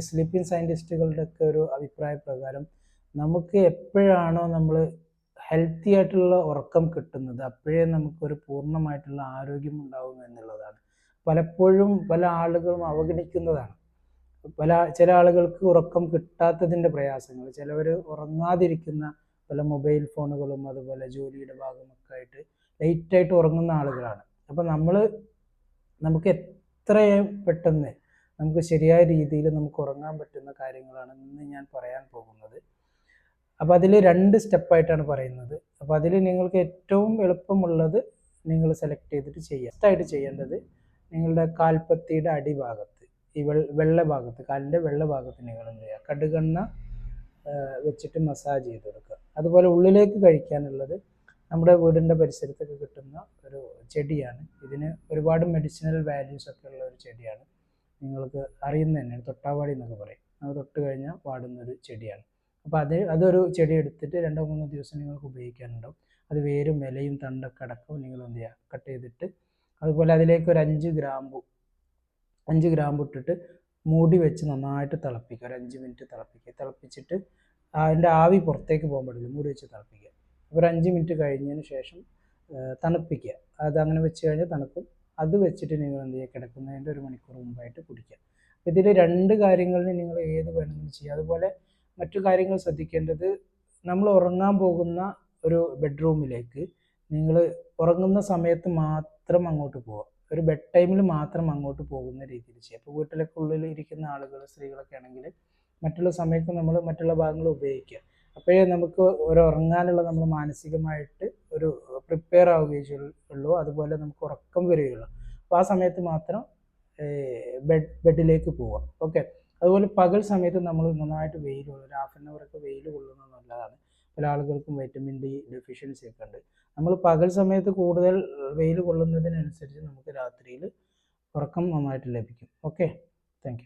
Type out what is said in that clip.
Sleeping സയന്റിസ്റ്റുകളുടെ ഒക്കെ ഒരു അഭിപ്രായ പ്രകാരം നമുക്ക് എപ്പോഴാണോ നമ്മൾ ഹെൽത്തി ആയിട്ടുള്ള ഉറക്കം കിട്ടുന്നത് അപ്പോഴേ നമുക്കൊരു പൂർണമായിട്ടുള്ള ആരോഗ്യം ഉണ്ടാവും എന്നുള്ളതാണ്. പലപ്പോഴും പല ആളുകളും അവഗണിക്കുന്നതാണ്. പല ചില ആളുകൾക്ക് ഉറക്കം കിട്ടാത്തതിന്റെ പ്രയാസങ്ങൾ. ചിലവർ ഉറങ്ങാതിരിക്കുന്ന പല മൊബൈൽ ഫോണുകളും അതുപോലെ ജോലിയുടെ ഭാഗമൊക്കെ ആയിട്ട് ലേറ്റായിട്ട് ഉറങ്ങുന്ന ആളുകളാണ്. അപ്പം നമ്മൾ നമുക്ക് എത്രയും പെട്ടെന്ന് നമുക്ക് ശരിയായ രീതിയിൽ നമുക്ക് ഉറങ്ങാൻ പറ്റുന്ന കാര്യങ്ങളാണ് ഇന്ന് ഞാൻ പറയാൻ പോകുന്നത്. അപ്പോൾ അതിൽ രണ്ട് സ്റ്റെപ്പായിട്ടാണ് പറയുന്നത്. അപ്പോൾ അതിൽ നിങ്ങൾക്ക് ഏറ്റവും എളുപ്പമുള്ളത് നിങ്ങൾ സെലക്ട് ചെയ്തിട്ട് ചെയ്യുക ഫസ്റ്റായിട്ട് ചെയ്യേണ്ടത് നിങ്ങളുടെ കാൽപ്പത്തിയുടെ അടിഭാഗത്ത് ഈ വെള്ള ഭാഗത്ത് കാലിന്റെ വെള്ള ഭാഗത്ത് നിങ്ങൾ എന്ത് ചെയ്യുക? കടുകണ്ണ വെച്ചിട്ട് മസാജ് ചെയ്ത് കൊടുക്കുക. അതുപോലെ ഉള്ളിലേക്ക് കഴിക്കാനുള്ളത് നമ്മുടെ വീടിന്റെ പരിസരത്തൊക്കെ കിട്ടുന്ന ഒരു ചെടിയാണ്. ഇതിന് ഒരുപാട് മെഡിസിനൽ വാല്യൂസ് ഒക്കെ ഉള്ള ഒരു ചെടിയാണ്. നിങ്ങൾക്ക് അറിയുന്ന തന്നെയാണ് തൊട്ടാവാടി എന്നൊക്കെ പറയും. അത് തൊട്ട് കഴിഞ്ഞാൽ വാടുന്ന ഒരു ചെടിയാണ്. അപ്പോൾ അത് അതൊരു ചെടി എടുത്തിട്ട് രണ്ടോ മൂന്നോ ദിവസം നിങ്ങൾക്ക് ഉപയോഗിക്കാനുണ്ടാവും. അത് വേരും ഇലയും തണ്ടൊക്കെ അടക്കം നിങ്ങൾ എന്ത് ചെയ്യുക കട്ട് ചെയ്തിട്ട് അതുപോലെ അതിലേക്ക് ഒരു അഞ്ച് ഗ്രാമ്പു അഞ്ച് ഗ്രാമ്പു ഇട്ടിട്ട് മൂടി വെച്ച് നന്നായിട്ട് തിളപ്പിക്കുക. ഒരു അഞ്ച് മിനിറ്റ് തിളപ്പിക്കുക. തിളപ്പിച്ചിട്ട് അതിന്റെ ആവി പുറത്തേക്ക് പോകാൻ പാടില്ല. മൂടി വെച്ച് തിളപ്പിക്കുക. ഒരു അഞ്ച് മിനിറ്റ് കഴിഞ്ഞതിന് ശേഷം തണുപ്പിക്കുക. അത് അങ്ങനെ വെച്ച് കഴിഞ്ഞാൽ തണുക്കും അത് വെച്ചിട്ട് നിങ്ങൾ എന്ത് ചെയ്യുക? കിടക്കുന്നതിന്റെ ഒരു മണിക്കൂർ മുമ്പായിട്ട് കുടിക്കുക. ഇതിൽ രണ്ട് കാര്യങ്ങളിൽ നിങ്ങൾ ഏത് വേണമെങ്കിലും ചെയ്യുക. അതുപോലെ മറ്റു കാര്യങ്ങൾ ശ്രദ്ധിക്കേണ്ടത് നമ്മൾ ഉറങ്ങാൻ പോകുന്ന ഒരു ബെഡ്റൂമിലേക്ക് നിങ്ങൾ ഉറങ്ങുന്ന സമയത്ത് മാത്രം അങ്ങോട്ട് പോവുക. ഒരു ബെഡ് ടൈമിൽ മാത്രം അങ്ങോട്ട് പോകുന്ന രീതിയിൽ ചെയ്യുക. അപ്പോൾ വീട്ടിലൊക്കെ ഉള്ളിൽ ഇരിക്കുന്ന ആളുകൾ സ്ത്രീകളൊക്കെ ആണെങ്കിൽ മറ്റുള്ള സമയത്ത് നമ്മൾ മറ്റുള്ള ഭാഗങ്ങൾ ഉപയോഗിക്കുക. അപ്പോഴേ നമുക്ക് ഒരു ഉറങ്ങാനുള്ള നമ്മൾ മാനസികമായിട്ട് ഒരു പ്രിപ്പയർ ആവുകയും ഉള്ളൂ. അതുപോലെ നമുക്ക് ഉറക്കം വരികയുള്ളൂ. അപ്പോൾ ആ സമയത്ത് മാത്രം ബെഡ് ബെഡിലേക്ക് പോവാം ഓക്കെ? അതുപോലെ പകൽ സമയത്ത് നമ്മൾ നന്നായിട്ട് വെയിൽ ഒരു ഹാഫ് ആൻ അവറൊക്കെ വെയിൽ കൊള്ളുന്നത് നല്ലതാണ്. പല ആളുകൾക്കും വൈറ്റമിൻ ഡി ഡെഫിഷ്യൻസി ഒക്കെ ഉണ്ട്. നമ്മൾ പകൽ സമയത്ത് കൂടുതൽ വെയിൽ കൊള്ളുന്നതിനനുസരിച്ച് നമുക്ക് രാത്രിയിൽ ഉറക്കം നന്നായിട്ട് ലഭിക്കും. ഓക്കെ? താങ്ക്